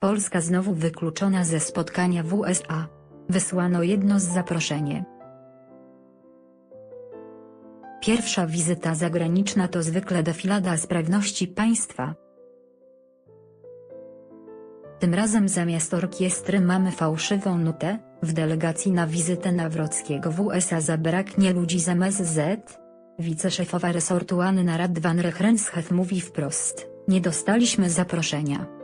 Polska znowu wykluczona ze spotkania w USA. Wysłano jedno z zaproszenie. Pierwsza wizyta zagraniczna to zwykle defilada sprawności państwa. Tym razem zamiast orkiestry mamy fałszywą nutę, w delegacji na wizytę Nawrockiego w USA zabraknie ludzi z MSZ. Wiceszefowa resortu Anna Radwan Rechrensheff mówi wprost, nie dostaliśmy zaproszenia.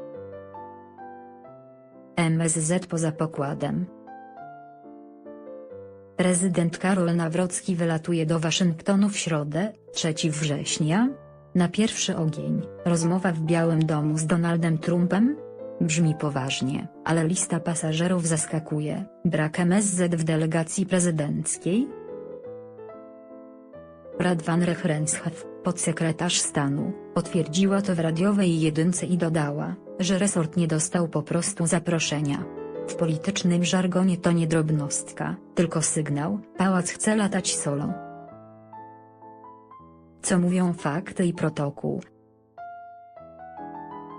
MSZ poza pokładem. Prezydent Karol Nawrocki wylatuje do Waszyngtonu w środę, 3 września. Na pierwszy ogień, rozmowa w Białym Domu z Donaldem Trumpem? Brzmi poważnie, ale lista pasażerów zaskakuje. Brak MSZ w delegacji prezydenckiej? Radwan Rechrensheff, podsekretarz stanu, potwierdziła to w radiowej jedynce i dodała, że resort nie dostał po prostu zaproszenia. W politycznym żargonie to nie drobnostka, tylko sygnał, pałac chce latać solo. Co mówią fakty i protokół?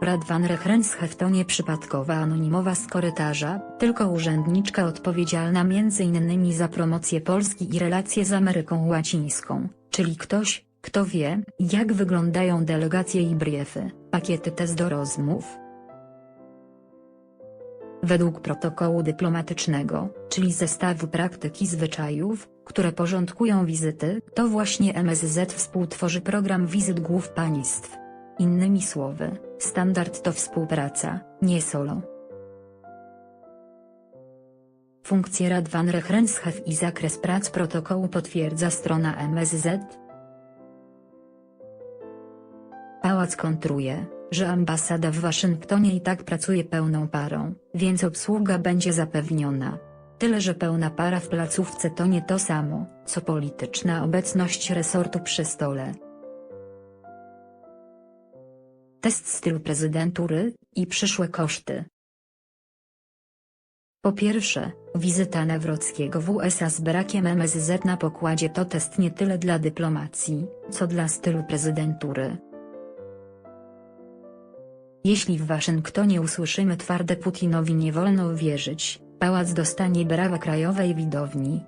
Radwan Rechrensheff to nie przypadkowa anonimowa z korytarza, tylko urzędniczka odpowiedzialna m.in. za promocję Polski i relacje z Ameryką Łacińską, czyli ktoś, kto wie, jak wyglądają delegacje i briefy, pakiety test do rozmów, Według protokołu dyplomatycznego, czyli zestawu praktyk i zwyczajów, które porządkują wizyty, to właśnie MSZ współtworzy program wizyt głów państw. Innymi słowy, standard to współpraca, nie solo. Funkcję Radwan Rechrensheff i zakres prac protokołu potwierdza strona MSZ. Pałac kontruje, że ambasada w Waszyngtonie i tak pracuje pełną parą, więc obsługa będzie zapewniona. Tyle że pełna para w placówce to nie to samo, co polityczna obecność resortu przy stole. Test stylu prezydentury i przyszłe koszty. Po pierwsze, wizyta Nawrockiego w USA z brakiem MSZ na pokładzie to test nie tyle dla dyplomacji, co dla stylu prezydentury. Jeśli w Waszyngtonie usłyszymy twarde Putinowi nie wolno wierzyć, pałac dostanie brawa krajowej widowni.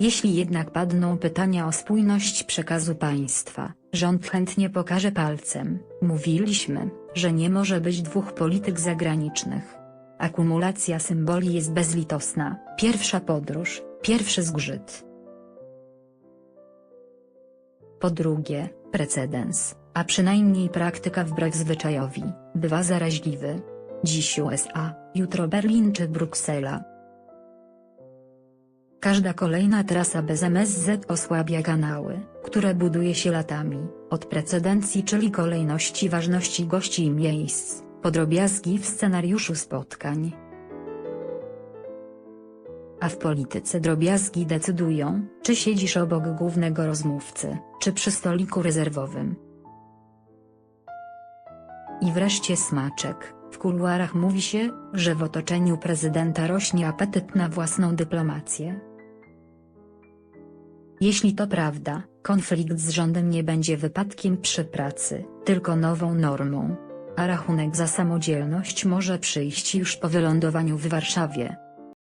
Jeśli jednak padną pytania o spójność przekazu państwa, rząd chętnie pokaże palcem, mówiliśmy, że nie może być dwóch polityk zagranicznych. Akumulacja symboli jest bezlitosna, pierwsza podróż, pierwszy zgrzyt. Po drugie, precedens, a przynajmniej praktyka wbrew zwyczajowi, bywa zaraźliwy. Dziś USA, jutro Berlin czy Bruksela. Każda kolejna trasa bez MSZ osłabia kanały, które buduje się latami, od precedencji czyli kolejności ważności gości i miejsc, po drobiazgi w scenariuszu spotkań. A w polityce drobiazgi decydują, czy siedzisz obok głównego rozmówcy, czy przy stoliku rezerwowym. I wreszcie smaczek. W kuluarach mówi się, że w otoczeniu prezydenta rośnie apetyt na własną dyplomację. Jeśli to prawda, konflikt z rządem nie będzie wypadkiem przy pracy, tylko nową normą. A rachunek za samodzielność może przyjść już po wylądowaniu w Warszawie.